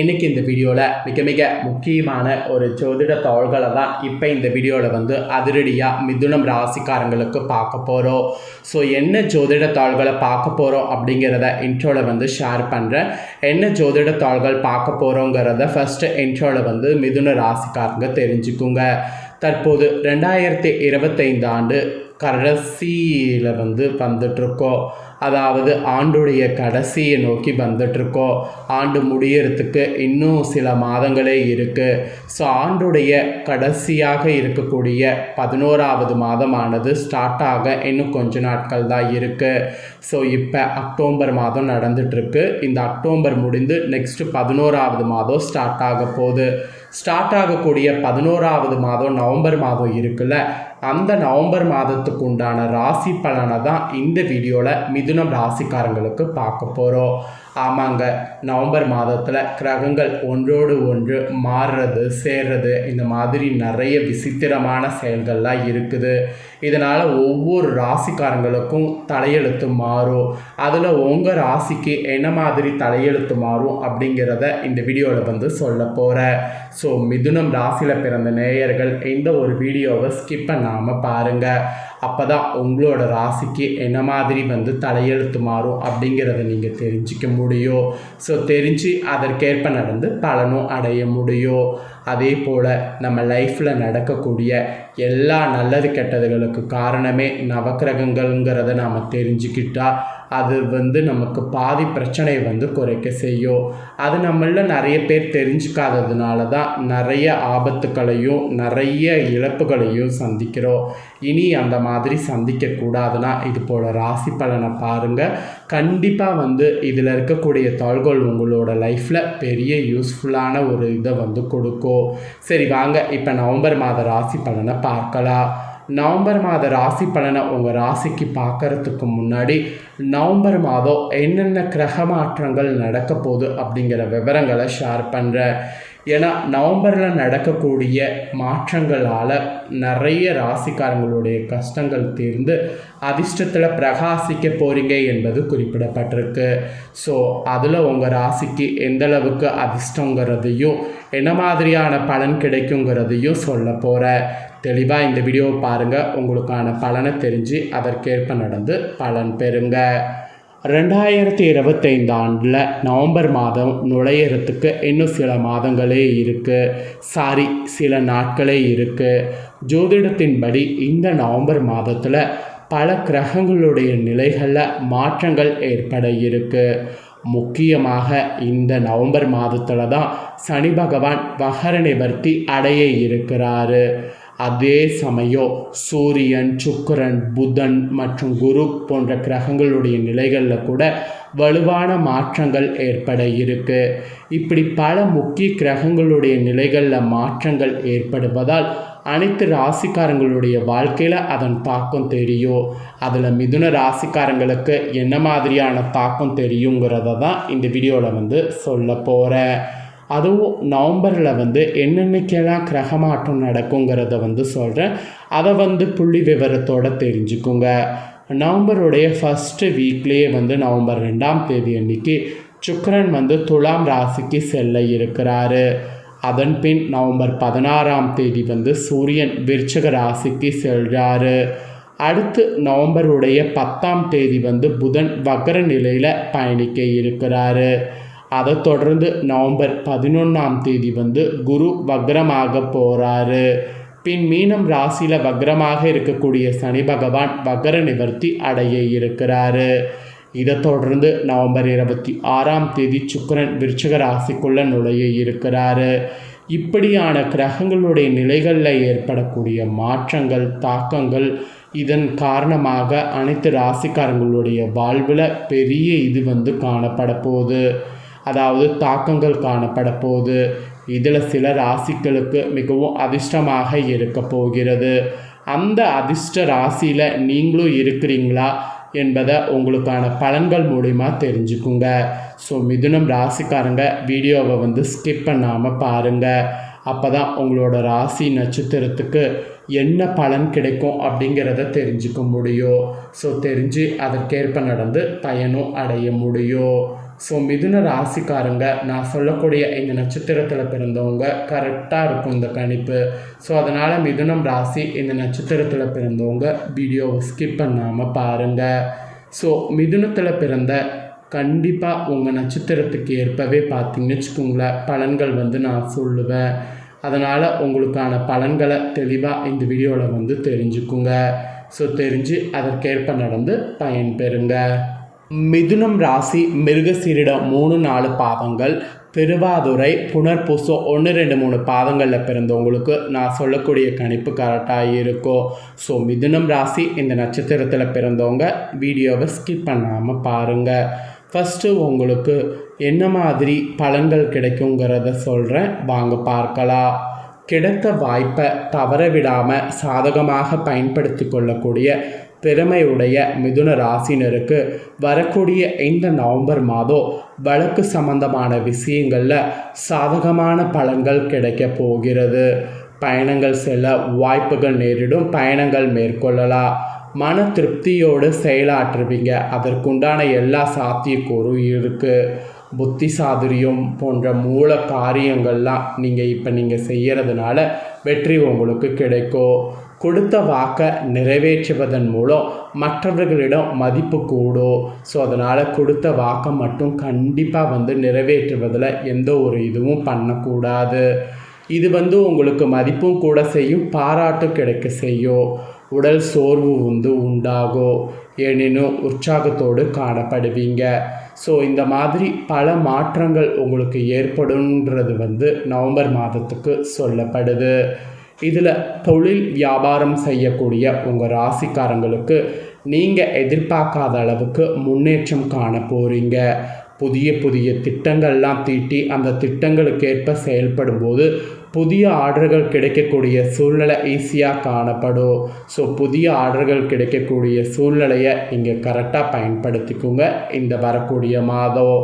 இன்றைக்கி இந்த வீடியோவில் மிக மிக முக்கியமான ஒரு ஜோதிட தாள்களை தான் இப்போ இந்த வீடியோவில் வந்து அதிரடியாக மிதுனம் ராசிக்காரங்களுக்கு பார்க்க போகிறோம் ஸோ என்ன ஜோதிட தாள்களை பார்க்க போகிறோம் அப்படிங்கிறத இன்ட்ரோவில் வந்து ஷேர் பண்ணுறேன் என்ன ஜோதிட தாள்கள் பார்க்க போகிறோங்கிறத ஃபஸ்ட்டு இன்ட்ரோவில் வந்து மிதுன ராசிக்காரங்க தெரிஞ்சுக்குங்க. தற்போது ரெண்டாயிரத்தி இருபத்தைந்து ஆண்டு கடைசியில் வந்து வந்துட்ருக்கோம் அதாவது ஆண்டுடைய கடைசியை நோக்கி வந்துட்ருக்கோம் ஆண்டு முடியறதுக்கு இன்னும் சில மாதங்களே இருக்குது ஸோ ஆண்டுடைய கடைசியாக இருக்கக்கூடிய பதினோராவது மாதமானது ஸ்டார்ட் ஆக இன்னும் கொஞ்ச நாட்கள் தான் இருக்குது ஸோ இப்போ அக்டோபர் மாதம் நடந்துகிட்ருக்கு இந்த அக்டோபர் முடிந்து நெக்ஸ்ட்டு பதினோராவது மாதம் ஸ்டார்ட் ஆக போகுது. ஸ்டார்ட் ஆகக்கூடிய பதினோராவது மாதம் நவம்பர் மாதம் இருக்குல்ல. அந்த நவம்பர் மாதத்துக்கு உண்டான ராசி பலனை தான் இந்த வீடியோவில் மிதுனம் ராசிக்காரங்களுக்கு பார்க்க போகிறோம் ஆமாங்க நவம்பர் மாதத்தில் கிரகங்கள் ஒன்றோடு ஒன்று மாறுறது சேர்றது இந்த மாதிரி நிறைய விசித்திரமான செயல்கள்லாம் இருக்குது. இதனால் ஒவ்வொரு ராசிக்காரங்களுக்கும் தலையெழுத்து மாறும். அதில் உங்கள் ராசிக்கு என்ன மாதிரி தலையெழுத்து மாறும் அப்படிங்கிறத இந்த வீடியோவில் வந்து சொல்ல போகிறேன் ஸோ மிதுனம் ராசியில் பிறந்த நேயர்கள் இந்த ஒரு வீடியோவை ஸ்கிப் பண்ணாமல் பாருங்கள் அப்போ தான் உங்களோட ராசிக்கு என்ன மாதிரி வந்து தலையெழுத்து மாறும் அப்படிங்கிறத நீங்கள் தெரிஞ்சிக்க முடியும். ஸோ தெரிஞ்சு அதற்கேற்ப நடந்து பலனும் அடைய முடியும். அதே போல் நம்ம லைஃப்பில் நடக்கக்கூடிய எல்லா நல்லது கெட்டதுகளுக்கு காரணமே நவக்கிரகங்கள்ங்கிறத நாம் தெரிஞ்சுக்கிட்டால் அது வந்து நமக்கு பாதி பிரச்சனையை வந்து குறைக்க செய்யும். அது நம்மள நிறைய பேர் தெரிஞ்சுக்காததுனால தான் நிறைய ஆபத்துக்களையும் நிறைய இழப்புகளையும் சந்திக்கிறோம். இனி அந்த மாதிரி சந்திக்கக்கூடாதுன்னா இது போல் ராசி பலனை பாருங்கள் கண்டிப்பாக வந்து இதில் இருக்கக்கூடிய தாள்கள் உங்களோட லைஃப்பில் பெரிய யூஸ்ஃபுல்லான ஒரு இதை வந்து கொடுக்கும். சரி வாங்க இப்போ நவம்பர் மாத ராசி பலனை பார்க்கலாம். நவம்பர் மாத ராசி பலனை உங்கள் ராசிக்கு பார்க்கறதுக்கு முன்னாடி நவம்பர் மாதம் என்னென்ன கிரக மாற்றங்கள் நடக்க போகுது அப்படிங்கிற விவரங்களை ஷேர் பண்ணுறேன் ஏன்னா நவம்பரில் நடக்கக்கூடிய மாற்றங்களால் நிறைய ராசிக்காரங்களுடைய கஷ்டங்கள் தீர்ந்து அதிர்ஷ்டத்தில் பிரகாசிக்க போகிறீங்க என்பது குறிப்பிடப்பட்டிருக்கு. ஸோ அதில் உங்கள் ராசிக்கு எந்தளவுக்கு அதிர்ஷ்டங்கிறதையும் என்ன மாதிரியான பலன் கிடைக்குங்கிறதையும் சொல்ல போகிறேன் தெளிவாக இந்த வீடியோவை பாருங்கள் உங்களுக்கான பலனை தெரிஞ்சு அதற்கேற்ப நடந்து பலன் பெறுங்க. ரெண்டாயிரத்தி இருபத்தைந்து ஆண்டில் நவம்பர் மாதம் நுழையிறதுக்கு இன்னும் சில மாதங்களே இருக்குது சாரி சில நாட்களே இருக்குது ஜோதிடத்தின்படி இந்த நவம்பர் மாதத்தில் பல கிரகங்களுடைய நிலைகளில் மாற்றங்கள் ஏற்பட இருக்குது முக்கியமாக இந்த நவம்பர் மாதத்தில் தான் சனி பகவான் வகர நிவர்த்தி அடைய இருக்கிறாரு. அதே சமயம் சூரியன் சுக்கரன் புதன் மற்றும் குரு போன்ற கிரகங்களுடைய நிலைகளில் கூட வலுவான மாற்றங்கள் ஏற்பட இருக்கு. இப்படி பல முக்கிய கிரகங்களுடைய நிலைகளில் மாற்றங்கள் ஏற்படுவதால் அனைத்து ராசிக்காரங்களுடைய வாழ்க்கையில் அதன் தாக்கம் தெரியும். அதில் மிதுன ராசிக்காரங்களுக்கு என்ன மாதிரியான தாக்கம் தெரியுங்கிறத தான் இந்த வீடியோவில் வந்து சொல்ல போகிறேன் அதுவும் நவம்பரில் வந்து என்னென்னக்கெல்லாம் கிரகமாற்றம் நடக்குங்கிறத வந்து சொல்கிறேன் அதை வந்து புள்ளி விவரத்தோடு தெரிஞ்சுக்குங்க. நவம்பருடைய ஃபஸ்ட்டு வீக்லேயே வந்து நவம்பர் ரெண்டாம் தேதி அன்னைக்கு சுக்கரன் வந்து துலாம் ராசிக்கு செல்ல இருக்கிறாரு. அதன் பின் நவம்பர் பதினாறாம் தேதி வந்து சூரியன் விருச்சக ராசிக்கு செல்கிறாரு அடுத்து நவம்பருடைய பத்தாம் தேதி வந்து புதன் வக்கர நிலையில் பயணிக்க இருக்கிறாரு. அதை தொடர்ந்து நவம்பர் பதினொன்றாம் தேதி வந்து குரு வக்ரமாக போகிறாரு பின் மீனம் ராசியில் வக்ரமாக இருக்கக்கூடிய சனி பகவான் வக்ர நிவர்த்தி அடைய இருக்கிறாரு. இதை தொடர்ந்து நவம்பர் இருபத்தி ஆறாம் தேதி சுக்கரன் விருச்சக ராசிக்குள்ள நுழைய இருக்கிறாரு. இப்படியான கிரகங்களுடைய நிலைகளில் ஏற்படக்கூடிய மாற்றங்கள் தாக்கங்கள் இதன் காரணமாக அனைத்து ராசிக்காரங்களுடைய வாழ்வில் பெரிய இது வந்து காணப்பட போகுது. அதாவது தாக்கங்கள் காணப்பட போகுது இதில் சில ராசிகளுக்கு மிகவும் அதிர்ஷ்டமாக இருக்க போகிறது. அந்த அதிர்ஷ்ட ராசியில் நீங்களும் இருக்கிறீங்களா என்பதை உங்களுக்கான பலன்கள் மூலிமா தெரிஞ்சுக்குங்க. ஸோ மிதுனம் ராசிக்காரங்க வீடியோவை வந்து ஸ்கிப் பண்ணாமல் பாருங்கள் அப்போ தான் உங்களோட ராசி நட்சத்திரத்துக்கு என்ன பலன் கிடைக்கும் அப்படிங்கிறத தெரிஞ்சுக்க முடியும். ஸோ தெரிஞ்சு அதற்கேற்ப நடந்து பயனும் அடைய முடியும். ஸோ மிதுன ராசிக்காரங்க நான் சொல்லக்கூடிய இந்த நட்சத்திரத்தில் பிறந்தவங்க கரெக்டாக இருக்கும் இந்த கணிப்பு. ஸோ அதனால் மிதுனம் ராசி இந்த நட்சத்திரத்தில் பிறந்தவங்க வீடியோவை ஸ்கிப் பண்ணாமல் பாருங்கள் ஸோ மிதுனத்தில் பிறந்த கண்டிப்பாக உங்கள் நட்சத்திரத்துக்கு ஏற்பவே பார்த்தீங்கன்னு வச்சுக்கோங்களேன் பலன்கள் வந்து நான் சொல்லுவேன். அதனால் உங்களுக்கான பலன்களை தெளிவாக இந்த வீடியோவில் வந்து தெரிஞ்சுக்குங்க. ஸோ தெரிஞ்சு அதற்கேற்ப நடந்து பயன்பெறுங்க. மிதுனம் ராசி மிருகசீரிடம் மூணு நாலு பாதங்கள் திருவாதுரை புனர்பூசம் ஒன்று ரெண்டு மூணு பாதங்களில் பிறந்தவங்களுக்கு நான் சொல்லக்கூடிய கணிப்பு கரெக்டாக இருக்கும். ஸோ மிதுனம் ராசி இந்த நட்சத்திரத்தில் பிறந்தவங்க வீடியோவை ஸ்கிப் பண்ணாமல் பாருங்கள் ஃபஸ்ட்டு உங்களுக்கு என்ன மாதிரி பலன்கள் கிடைக்குங்கிறத சொல்கிறேன் வாங்க பார்க்கலாம். கிடைத்த வாய்ப்பை தவற விடாமல் சாதகமாக பயன்படுத்தி கொள்ளக்கூடிய திறமையுடைய மிதுன ராசினருக்கு வரக்கூடிய இந்த நவம்பர் மாதம் வழக்கு சம்பந்தமான விஷயங்களில் சாதகமான பலன்கள் கிடைக்க போகிறது. பயணங்கள் செல்ல வாய்ப்புகள் நேரிடும். பயணங்கள் மேற்கொள்ளலாம். மன திருப்தியோடு செயலாற்றுவீங்க. அதற்குண்டான எல்லா சாத்தியக்கூறும் இருக்குது புத்தி சாதுரியம் போன்ற மூல காரியங்கள்லாம் நீங்கள் இப்போ நீங்கள் செய்கிறதுனால வெற்றி உங்களுக்கு கிடைக்கும். கொடுத்த வாக்கை நிறைவேற்றுவதன் மூலம் மற்றவர்களிடம் மதிப்பு கூடும். ஸோ அதனால் கொடுத்த வாக்கை மட்டும் கண்டிப்பாக வந்து நிறைவேற்றுவதில் எந்த ஒரு இதுவும் பண்ணக்கூடாது. இது வந்து உங்களுக்கு மதிப்பும் கூட செய்யும் பாராட்டும் கிடைக்க செய்யும். உடல் சோர்வு வந்து உண்டாகும். எனினும் உற்சாகத்தோடு காணப்படுவீங்க. ஸோ இந்த மாதிரி பல மாற்றங்கள் உங்களுக்கு ஏற்படுன்றது வந்து நவம்பர் மாதத்துக்கு சொல்லப்படுது. இதில் தொழில் வியாபாரம் செய்யக்கூடிய உங்கள் ராசிக்காரங்களுக்கு நீங்கள் எதிர்பார்க்காத அளவுக்கு முன்னேற்றம் காண போகிறீங்க புதிய புதிய திட்டங்கள்லாம் தீட்டி அந்த திட்டங்களுக்கேற்ப செயல்படும் போது புதிய ஆர்டர்கள் கிடைக்கக்கூடிய சூழ்நிலை ஈஸியாக காணப்படும். ஸோ புதிய ஆர்டர்கள் கிடைக்கக்கூடிய சூழ்நிலையை இங்கே கரெக்டாக பயன்படுத்திக்கோங்க. இந்த வரக்கூடிய மாதம்.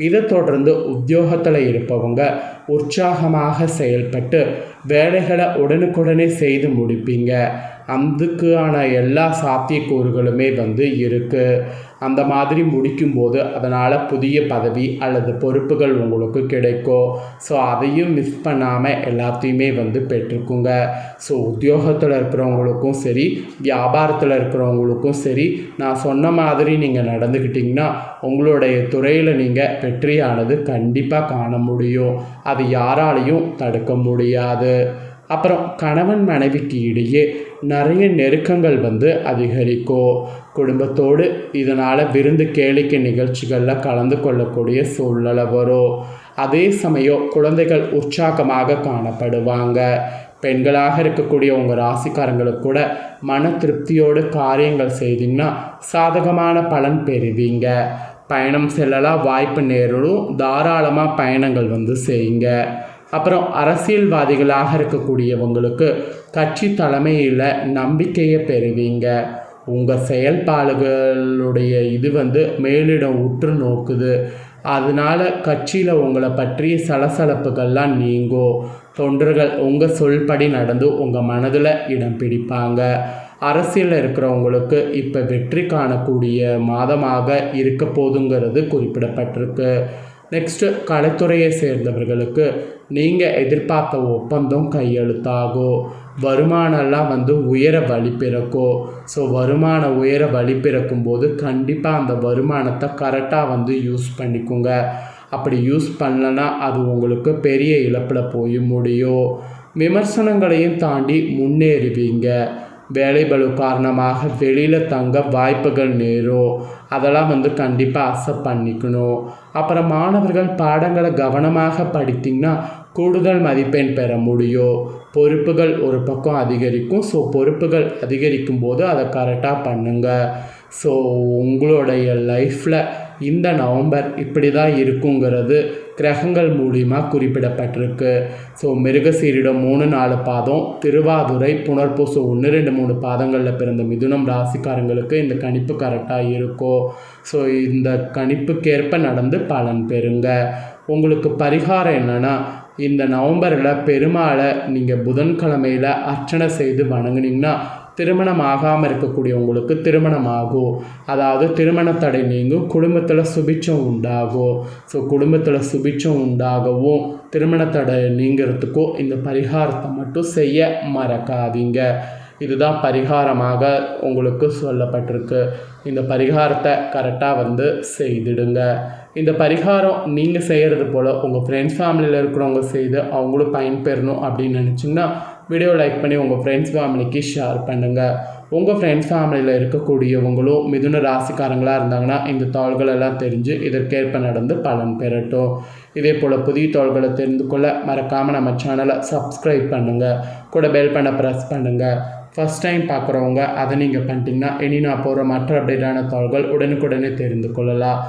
இதை தொடர்ந்து உத்தியோகத்தில் இருப்பவங்க உற்சாகமாக செயல்பட்டு வேலைகளை உடனுக்குடனே செய்து முடிப்பீங்க. அதுக்கான எல்லா சாத்தியக்கூறுகளுமே வந்து இருக்குது அந்த மாதிரி முடிக்கும்போது அதனால் புதிய பதவி அல்லது பொறுப்புகள் உங்களுக்கு கிடைக்கும். ஸோ அதையும் மிஸ் பண்ணாமல் எல்லாத்தையுமே வந்து பெற்றுக்குங்க. ஸோ உத்தியோகத்தில் இருக்கிறவங்களுக்கும் சரி வியாபாரத்தில் இருக்கிறவங்களுக்கும் சரி நான் சொன்ன மாதிரி நீங்கள் நடந்துக்கிட்டிங்கன்னா உங்களுடைய துறையில் நீங்கள் வெற்றியானது கண்டிப்பாக காண முடியும். அது யாராலையும் தடுக்க முடியாது. அப்புறம் கணவன் மனைவிக்கு இடையே நிறைய நெருக்கங்கள் வந்து அதிகரிக்கும் குடும்பத்தோடு இதனால் விருந்து கேளிக்கை நிகழ்ச்சிகளில் கலந்து கொள்ளக்கூடிய சூழ்நிலை வரும். அதே சமயம் குழந்தைகள் உற்சாகமாக காணப்படுவாங்க. பெண்களாக இருக்கக்கூடிய உங்கள் ராசிக்காரங்களுக்கு கூட மன திருப்தியோடு காரியங்கள் செய்தீங்கன்னா சாதகமான பலன் பெறுவீங்க. பயணம் செல்லலாம் வாய்ப்பு நேரிடும் தாராளமாக பயணங்கள் வந்து செய்யுங்க. அப்புறம் அரசியல்வாதிகளாக இருக்கக்கூடியவங்களுக்கு கட்சி தலைமையில் நம்பிக்கையை பெறுவீங்க. உங்கள் செயல்பாடுகளுடைய இது வந்து மேலிடம் உற்று நோக்குது. அதனால் கட்சியில் உங்களை பற்றிய சலசலப்புகள்லாம் நீங்கோ தொண்டர்கள் உங்கள் சொல்படி நடந்து உங்கள் மனதில் இடம் பிடிப்பாங்க. அரசியலில் இருக்கிறவங்களுக்கு இப்போ வெற்றி காணக்கூடிய மாதமாக இருக்க போதுங்கிறது குறிப்பிடப்பட்டிருக்கு. நெக்ஸ்ட்டு கலைத்துறையை சேர்ந்தவர்களுக்கு நீங்கள் எதிர்பார்த்த ஒப்பந்தம் கையெழுத்தாகும் வருமானம்லாம் வந்து உயர வழி பிறக்கும் ஸோ வருமானம் உயர வழி பிறக்கும் போது கண்டிப்பாக அந்த வருமானத்தை கரெக்டாக வந்து யூஸ் பண்ணிக்கோங்க. அப்படி யூஸ் பண்ணலன்னா அது உங்களுக்கு பெரிய இழப்பில் போய் முடியும். விமர்சனங்களையும் தாண்டி முன்னேறுவீங்க. வேலைபளு காரணமாக வெளியில் தங்க வாய்ப்புகள் நேரும் அதெல்லாம் வந்து கண்டிப்பாக அசப் பண்ணிக்கணும். அப்புறம் மாணவர்கள் பாடங்களை கவனமாக படித்திங்கன்னா கூடுதல் மதிப்பெண் பெற முடியும். பொறுப்புகள் ஒரு பக்கம் அதிகரிக்கும். ஸோ பொறுப்புகள் அதிகரிக்கும் போது அதை கரெக்டாக பண்ணுங்கள் ஸோ உங்களுடைய லைஃப்பில் இந்த நவம்பர் இப்படி தான் இருக்குங்கிறது கிரகங்கள் மூலியமாக குறிப்பிடப்பட்டிருக்கு. ஸோ மிருகசீரிடம் மூணு நாலு பாதம் திருவாதுரை புனர்பூசம் ஒன்று ரெண்டு மூணு பாதங்களில் பிறந்த மிதுனம் ராசிக்காரங்களுக்கு இந்த கணிப்பு கரெக்டாக இருக்கும் ஸோ இந்த கணிப்புக்கேற்ப நடந்து பலன் பெறுங்க. உங்களுக்கு பரிகாரம் என்னென்னா இந்த நவம்பரில் பெருமாளை நீங்கள் புதன்கிழமையில் அர்ச்சனை செய்து வணங்குனீங்கன்னா திருமணம் ஆகாமல் இருக்கக்கூடியவங்களுக்கு திருமணம் ஆகும் அதாவது திருமண தடை நீங்கும் குடும்பத்தில் சுபிச்சம் உண்டாகும். ஸோ குடும்பத்தில் சுபிச்சம் உண்டாகவும் திருமண தடை நீங்கிறதுக்கும் இந்த பரிகாரத்தை மட்டும் செய்ய மறக்காதீங்க. இதுதான் பரிகாரமாக உங்களுக்கு சொல்லப்பட்டிருக்கு. இந்த பரிகாரத்தை கரெக்டாக வந்து செய்திடுங்க. இந்த பரிகாரம் நீங்கள் செய்கிறது போல் உங்கள் ஃப்ரெண்ட்ஸ் ஃபேமிலியில் இருக்கிறவங்க செய்து அவங்களும் பயன்பெறணும் அப்படின்னு நினச்சிங்கன்னா வீடியோ லைக் பண்ணி உங்கள் ஃப்ரெண்ட்ஸ் ஃபேமிலிக்கு ஷேர் பண்ணுங்கள் உங்கள் ஃப்ரெண்ட்ஸ் ஃபேமிலியில் இருக்கக்கூடியவங்களும் மிதுன ராசிக்காரங்களாக இருந்தாங்கன்னா இந்த தாள்கள் எல்லாம் தெரிஞ்சு இதற்கேற்ப நடந்து பலன் பெறட்டும். இதே போல் புதிய தாள்களை தெரிந்து கொள்ள மறக்காமல் நம்ம சேனலை சப்ஸ்கிரைப் பண்ணுங்கள் கூட பெல் பண்ண ப்ரெஸ் பண்ணுங்கள் ஃபஸ்ட் டைம் பார்க்குறவங்க அதை நீங்கள் பண்ணிட்டீங்கன்னா இனி நான் போகிற மற்ற அப்டேட்டான தாள்கள் உடனுக்குடனே தெரிந்து கொள்ளலாம்.